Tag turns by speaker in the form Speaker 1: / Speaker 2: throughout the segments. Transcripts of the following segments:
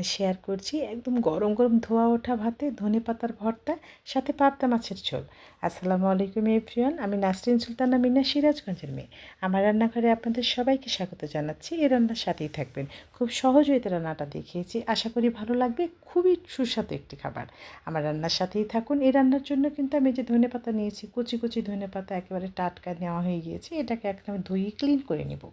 Speaker 1: আর share করছি একদম গরম গরম ধোয়া ওঠা ভাতে, ধনে পাতার ভর্তা, সাথে পাবদা মাছের ঝোল। আসসালামু আলাইকুম এভরিওয়ান, আমি নাসরিন সুলতানা মিনা, সিরাজগঞ্জের মেয়ে। আমার রান্নাঘরে আপনাদের সবাইকে স্বাগত জানাচ্ছি। এ রান্নার সাথেই থাকবেন। খুব সহজে এতে রান্নাটা দেখিয়েছি। আশা করি ভালো লাগবে। খুবই সুস্বাদু একটি খাবার। আমার রান্নার সাথেই থাকুন। এই রান্নার জন্য কিন্তু আমি যে ধনে পাতা নিয়েছি, কুচি কুচি ধনে পাতা একেবারে টাটকা নেওয়া হয়ে গিয়েছে, এটাকে এখন আমি ধুয়ে ক্লিন করে নেব।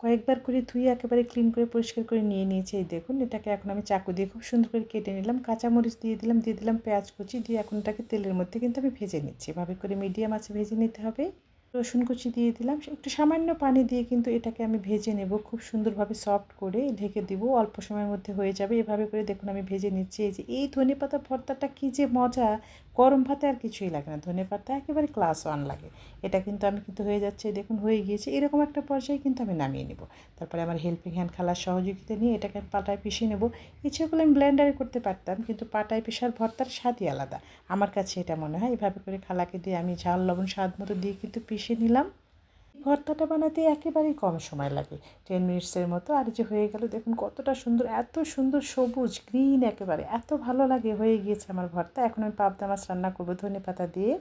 Speaker 1: কয়েকবার করে ধুয়ে একেবারে ক্লিন করে পরিষ্কার করে নিয়ে নিয়েছি। এই দেখুন, এটাকে এখন আমি চাকু দিয়ে খুব সুন্দর করে কেটে নিলাম। কাঁচামরিচ দিয়ে দিলাম দিয়ে দিলাম পেঁয়াজ কুচি, দিয়ে এখন এটাকে তেলের মধ্যে কিন্তু আমি ভেজে নিচ্ছি। এভাবে করে মিডিয়াম আছে ভেজে নিতে হবে। রসুন কুচি দিয়ে দিলাম। একটু সামান্য পানি দিয়ে কিন্তু এটাকে আমি ভেজে নেব খুব সুন্দরভাবে সফট করে। ঢেকে দিব, অল্প সময়ের মধ্যে হয়ে যাবে। এভাবে করে দেখুন আমি ভেজে নিচ্ছি। এই যে, এই ধনে পাতা ভর্তাটা কী যে মজা! গরম ভাতে আর কিছুই লাগে না, ধনে পাতা একেবারে ক্লাস ওয়ান লাগে। এটা কিন্তু আমি কিন্তু হয়ে যাচ্ছে, দেখুন হয়ে গিয়েছে, এরকম একটা পর্যায়ে কিন্তু আমি নামিয়ে নেব। তারপরে আমার হেল্পিং হ্যান্ড খালার সহযোগিতা নিয়ে এটাকে পাটায় পিষিয়ে নেব। করলে আমি ব্লেন্ডারে করতে পারতাম, কিন্তু পাটায় পিসার ভর্তার স্বাদই আলাদা। আমার কাছে এটা মনে হয়, এভাবে করে খালাকে দিয়ে আমি ঝাল, লবণ, স্বাদ মতো দিয়ে কিন্তু পিষে নিলাম। ভর্তাটা বানাতে একেবারেই কম সময় লাগে। টেন মিনিটসের মতো। আর যে হয়ে গেল, দেখুন কতটা সুন্দর, এত সুন্দর সবুজ গ্রিন একেবারে। এত ভালো লাগে, হয়ে গিয়েছে আমার ভর্তা। এখন আমি পাবদা মাছ রান্না করব ধনে পাতা দিয়ে।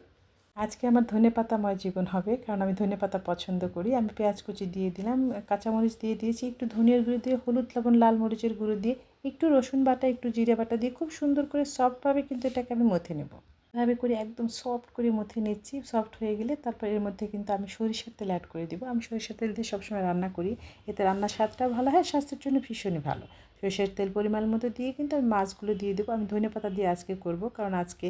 Speaker 1: আজকে আমার ধনে পাতাময় জীবন হবে, কারণ আমি ধনে পাতা পছন্দ করি। আমি পেঁয়াজ কুচি দিয়ে দিলাম, কাঁচামরিচ দিয়ে দিয়েছি, একটু ধনিয়ার গুঁড়ো দিয়ে, হলুদ, লবণ, লাল মরিচের গুঁড়ো দিয়ে, একটু রসুন বাটা, একটু জিরে বাটা দিয়ে, খুব সুন্দর করে সফটভাবে কিন্তু এটাকে আমি মথে নেব। এভাবে করে একদম সফট করে মথে নিচ্ছি সফট হয়ে গেলে তারপর এর মধ্যে কিন্তু আমি সরিষার তেল অ্যাড করে দিব। আমি সরিষার তেল দিয়ে সবসময় রান্না করি। এতে রান্নার স্বাদটাও ভালো হয়, স্বাস্থ্যের জন্য ভীষণই ভালো। সরিষার তেল পরিমাণ মতো দিয়ে কিন্তু আমি মাছগুলো দিয়ে দেবো। আমি ধনে পাতা দিয়ে আজকে করব, কারণ আজকে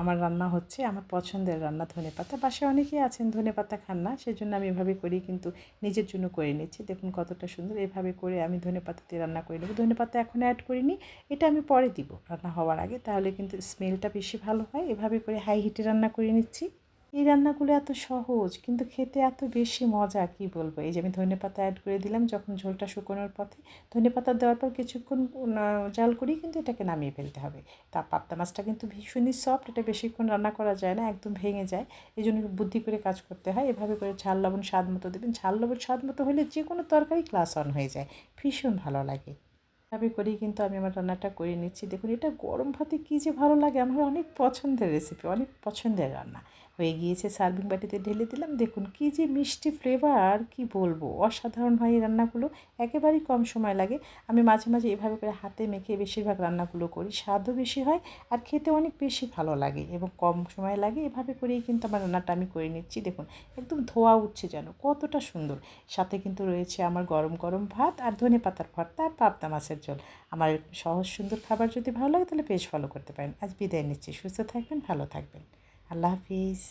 Speaker 1: আমার রান্না হচ্ছে, আমার পছন্দের রান্না ধনে পাতা। বাসায় অনেকেই আছেন ধনে পাতা খান না, সেজন্য আমি এভাবে করি কিন্তু নিজের জন্য করে নিচ্ছি। দেখুন কতটা সুন্দর, এভাবে করে আমি ধনে পাতা দিয়ে রান্না করে নেব। ধনে পাতা এখন অ্যাড করিনি, এটা আমি পরে দিব রান্না হওয়ার আগে, তাহলে কিন্তু স্মেলটা বেশি ভালো হয়। এভাবে করে হাই হিটে রান্না করে নিচ্ছি। এই রান্নাগুলো এত সহজ, কিন্তু খেতে এত বেশি মজা, কি বলব? এই যে আমি ধনে পাতা অ্যাড করে দিলাম, যখন ঝোলটা শুকোনোর পথে, ধনে পাতা দেওয়ার পর কিছুক্ষণ জাল করি কিন্তু এটাকে নামিয়ে ফেলতে হবে। তা পাপ্তা মাছটা কিন্তু ভীষণই সফট এটা বেশিক্ষণ রান্না করা যায় না, একদম ভেঙে যায় এই জন্য বুদ্ধি করে কাজ করতে হয়। এভাবে করে ঝাল, লবণ, স্বাদ মতো দেবেন। ঝাল, লবণ, স্বাদ মতো হলে যে কোনো তরকারি ক্লাস অন হয়ে যায়, ভীষণ ভালো লাগে। এভাবে করেই কিন্তু আমি আমার রান্নাটা করে নিচ্ছি। দেখুন, এটা গরম ভাতে কী যে ভালো লাগে, আমার অনেক পছন্দের রেসিপি অনেক পছন্দের রান্না। হয়ে গিয়েছে, সার্ভিং বাটিতে ঢেলে দিলাম। দেখুন কী যে মিষ্টি ফ্লেভার, কি বলব? অসাধারণ হয় এই রান্নাগুলো, একেবারেই কম সময় লাগে। আমি মাঝে মাঝে এভাবে করে হাতে মেখে বেশিরভাগ রান্নাগুলো করি। স্বাদও বেশি হয় আর খেতে অনেক বেশি ভালো লাগে এবং কম সময় লাগে। এভাবে করেই কিন্তু আমার রান্নাটা আমি করে নিচ্ছি। দেখুন একদম ধোয়া উঠছে যেন, কতটা সুন্দর। সাথে কিন্তু রয়েছে আমার গরম গরম ভাত আর ধনে পাতার ভর্তা আর পাবদা মাছের ঝোল। আমার সহজ সুন্দর খাবার যদি ভালো লাগে তাহলে পেজ ফলো করতে পারেন। আজ বিদায় নিচ্ছি। সুস্থ থাকবেন, ভালো থাকবেন। আল্লাহ হাফিজ